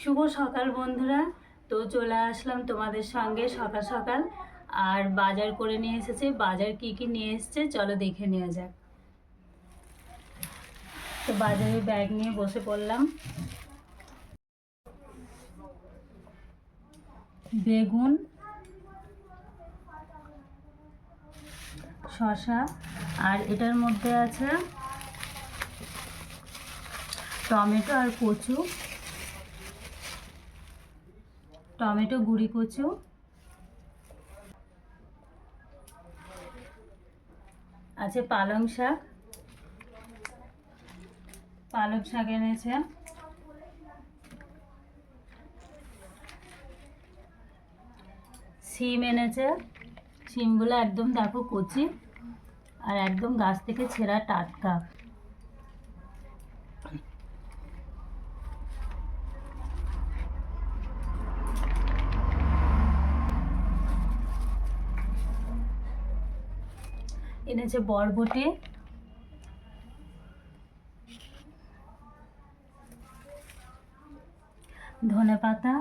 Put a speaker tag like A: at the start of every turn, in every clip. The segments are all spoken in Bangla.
A: শুভ সকাল বন্ধুরা। তো চলে আসলাম তোমাদের সঙ্গে সকাল সকাল। আর বাজার করে নিয়ে এসেছে। বাজার কি কি নিয়ে এসেছে চলো দেখে নেওয়া যাক। তো বাজারে ব্যাগ নিয়ে বসে পড়লাম। বেগুন শশা আর এটার মধ্যে আছে টমেটো আর কচু। টমেটো গুঁড়ি কচু। আছে পালং শাক। পালং শাক এনেছে। সিম এনেছে। সিমগুলো একদম দেখো কচি। আর একদম গাছ থেকে ছেঁড়া টাটকা। এনেছে বরবটি। ধনে পাতা।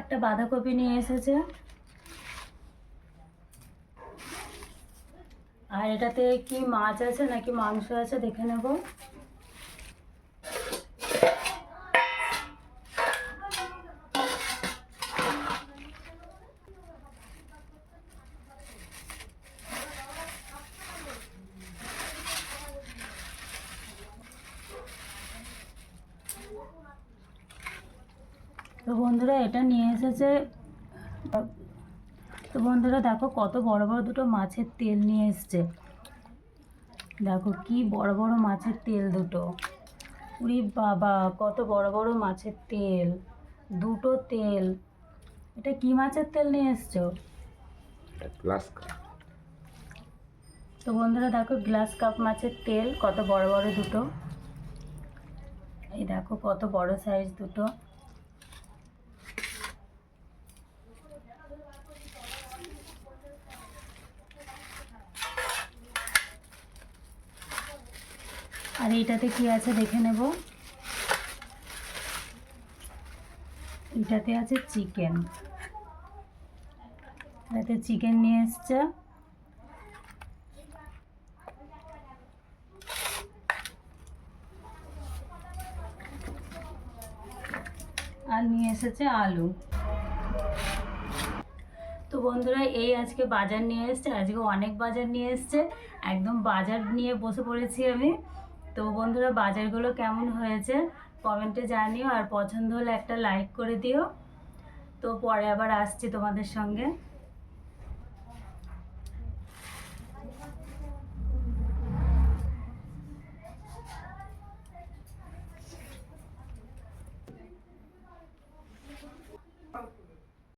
A: একটা বাঁধাকপি নিয়ে এসেছে। আর এটাতে কি মাছ আছে নাকি মাংস আছে দেখে নেব। তো বন্ধুরা এটা নিয়ে এসেছে। তো বন্ধুরা দেখো কত বড় বড় দুটো মাছের তেল নিয়ে এসছে। দেখো কি বড় বড় মাছের তেল দুটো। উরি বাবা কত বড় বড় মাছের তেল দুটো তেল। এটা কি মাছের তেল নিয়ে এসছো?
B: গ্লাস
A: তো বন্ধুরা দেখো গ্লাস কাপ মাছের তেল কত বড় বড় দুটো। এই দেখো কত বড় সাইজ দুটো। আর এইটাতে কি আছে দেখে নেব। এটাতে আছে চিকেন। এটাতে চিকেন নিয়ে এসছে। আর নিয়ে এসেছে আলু। তো বন্ধুরা, এই আজকে বাজার নিয়ে এসছে, আজকে অনেক বাজার নিয়ে এসছে। একদম বাজার নিয়ে বসে পড়েছি আমি। তো বন্ধুরা, বাজারগুলো কেমন হয়েছে? কমেন্টে জানিও, আর পছন্দ হলে একটা লাইক করে দিও। তো পরে আবার আসছি তোমাদের সঙ্গে।